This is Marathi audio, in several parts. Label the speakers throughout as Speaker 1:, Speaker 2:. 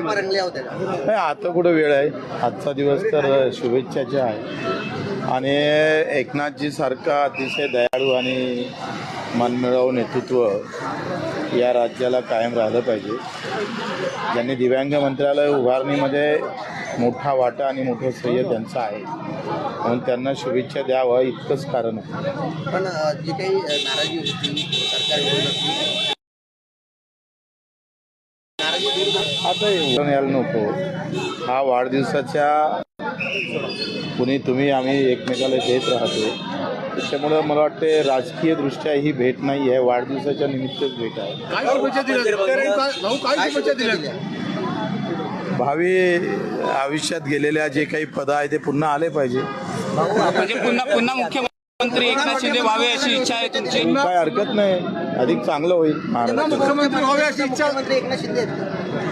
Speaker 1: गप्पा रंगल्या होत्या. का?
Speaker 2: नाही आता कुठं वेळ आहे? आजचा दिवस तर शुभेच्छाचा आहे. आणि एकनाथजी सारखा अतिशय दयाळू आणि मनमिळावू नेतृत्व या राज्याला कायम राहिलं पाहिजे. ज्यांनी दिव्यांग मंत्रालय उभारणीमध्ये मोठा वाटा आणि मोठं श्रेय त्यांचं आहे. म्हणून त्यांना शुभेच्छा द्यावं इतकंच कारण आहे.
Speaker 1: पण अ, जी काही अ, नाराजी होती सरकार
Speaker 2: आता एवढं यायला नको? हा वाढदिवसाच्या कुणी तुम्ही आम्ही एकमेकाला देत राहतो. त्याच्यामुळं मला वाटते राजकीय दृष्ट्या ही भेट नाही आहे. वाढदिवसाच्या निमित्तच भेट आहे.
Speaker 3: काय शुभेच्छा दिल्या भाऊ काय
Speaker 1: काय
Speaker 3: शुभेच्छा दिल्या
Speaker 1: दिल्या?
Speaker 2: भावी आयुष्यात गेलेल्या जे काही पद आहे ते पुन्हा आले पाहिजे.
Speaker 4: म्हणजे पुन्हा पुन्हा मुख्यमंत्री एकनाथ शिंदे व्हावे अशी इच्छा आहे तुमची?
Speaker 2: काय हरकत नाही. अधिक चांगलं होईल. महाराष्ट्र
Speaker 3: मुख्यमंत्री व्हावे अशी इच्छा
Speaker 1: मुख्यमंत्री एकनाथ शिंदे आहेत.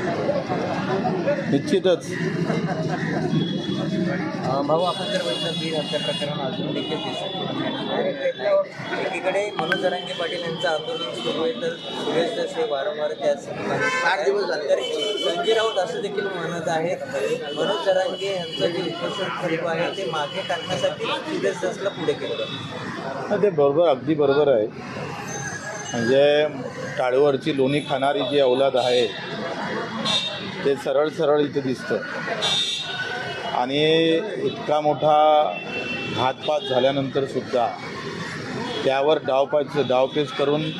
Speaker 2: निश्चितच.
Speaker 5: भाऊ आपण जर बघितलं बीड हत्या प्रकरण अजून देखील दिसत एकीकडे मनोज जरांगे पाटील यांचं आंदोलन सुरू आहे तर सुरेश दस वारंवार त्याच
Speaker 1: आठ दिवस झाले.
Speaker 5: तर संजय राऊत असं देखील म्हणत आहेत. मनोज जरांगे यांचं जे उपोषण खरीप आहे ते मागे टाकण्यासाठी सुरेश दसला पुढे केलं. जातं
Speaker 2: ते बरोबर अगदी बरोबर आहे. म्हणजे टाळीवरची लोणी खाणारी जी अवलाद आहे ते सरळ सरळ इथं दिसतं. आणि इतका मोठा घातपात झाल्यानंतर सुद्धा त्यावर डावपाच डावपेच करून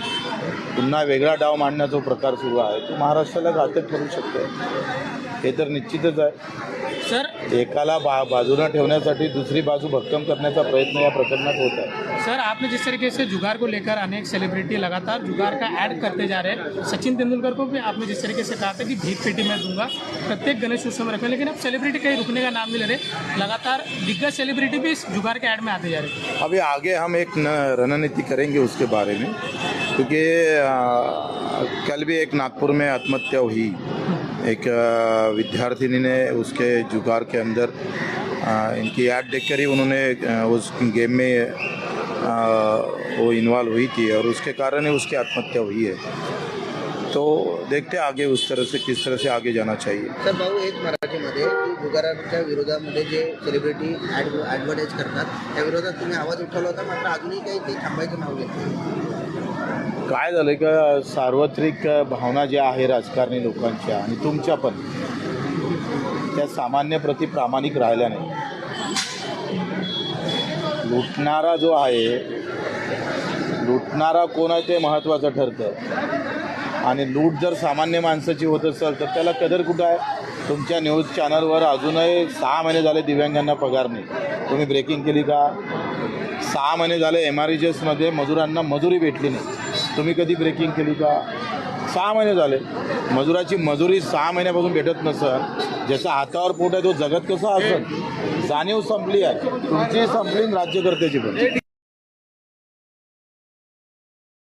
Speaker 2: पुन्हा वेगळा डाव मांडण्याचा प्रकार सुरू आहे. तो महाराष्ट्राला घातक ठरू शकतो. हे तर निश्चितच आहे.
Speaker 4: सर?
Speaker 2: एकाला बा बाजूला ठेवण्यासाठी दुसरी बाजू भक्कम करण्याचा प्रयत्न या प्रकरणात होत आहे.
Speaker 6: सर आपने जिस तरीके से जुगार को लेकर अनेक सेलिब्रिटी लगातार जुगार का ऐड करते जा रहे हैं सचिन तेंदुलकर को भी आपने जिस तरीके से कहा था कि भीख पेटी में दूँगा प्रत्येक गणेश उत्सव में रखें लेकिन अब सेलिब्रिटी कहीं रुकने का नाम नहीं ले रहे लगातार दिग्गज सेलिब्रिटी भी इस जुगार के ऐड में आते जा रहे हैं।
Speaker 2: अभी आगे हम एक रणनीति करेंगे उसके बारे में क्योंकि कल भी एक नागपुर में आत्महत्या हुई। एक विद्यार्थिनी ने उसके जुगार के अंदर इनकी ऐड देखकर ही उन्होंने उस गेम में वो इन्वॉल्व हुई थी और उसके कारण ही उसकी आत्महत्या हुई है। तो देखते हैं आगे उस तरह से, किस तरह से आगे जाना चाहिए।
Speaker 1: सर भाऊ, एक मराठी मराठीमध्ये जुगाराच्या विरोधामध्ये जे सेलिब्रिटी ॲडव्हर्टाईज करतात, त्या विरोधात तुम्ही आवाज़ उठवला होता, मात्र अजूनही काही ते थांबायचं नाव घेत
Speaker 2: काय झालं का सार्वत्रिक भावना ज्या आहे राजकारणी लोकांच्या आणि तुमच्या पण त्या सामान्य प्रति प्रामाणिक राहिल्या नाही लुटणारा जो आहे लुटणारा कोण आहे ते महत्त्वाचं ठरतं. आणि लूट जर सामान्य माणसाची होत असेल तर त्याला कदर कुठं आहे? तुमच्या न्यूज चॅनलवर अजूनही सहा महिने झाले दिव्यांगांना पगार नाही. तुम्ही ब्रेकिंग केली का? सहा महिने झाले एम आरमध्ये मजुरांना मजुरी भेटली नाही. तुम्ही कधी ब्रेकिंग केली का? सहा महिने झाले. मजुराची मजुरी सहा महिन्यापासून भेटत नसेल. ज्याच्या हातावर पोट आहे तो जगत कसा असेल? जाणीव संपली आहे. तुमची संपली राज्यकर्त्याची पण.